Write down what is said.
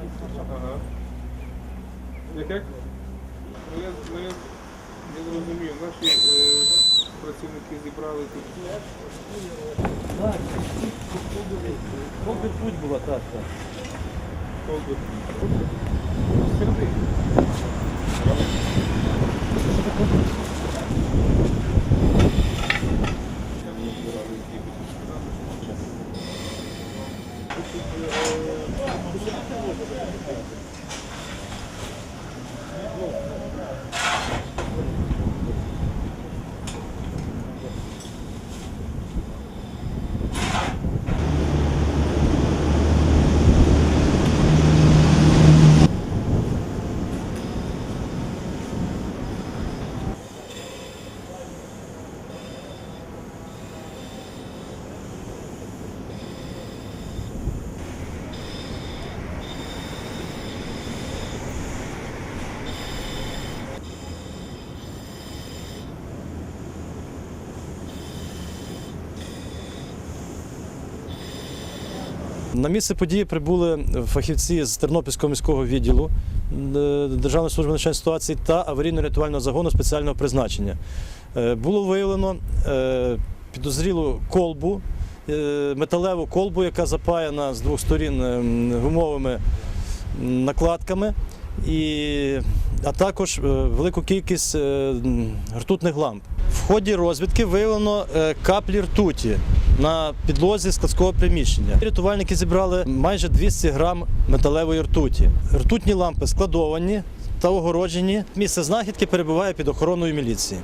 Ага. Як як? Ну, я, ну, я не зрозумів. Наші е, працівники зібрали тут. Так, Колбір путь була, так, так. Колби. Серди. Thank you. На місце події прибули фахівці з Тернопільського міського відділу е, Державної служби надзвичайних ситуацій та аварійно-рятувального загону спеціального призначення. Е, Було виявлено е, підозрілу колбу, металеву колбу, яка запаяна з двох сторін гумовими накладками, і, а також велику кількість ртутних ламп. В ході розвідки виявлено каплі ртуті на підлозі складського приміщення. Рятувальники зібрали майже 200 грам металевої ртуті. Ртутні лампи складовані та огороджені. Місце знахідки перебуває під охороною міліції.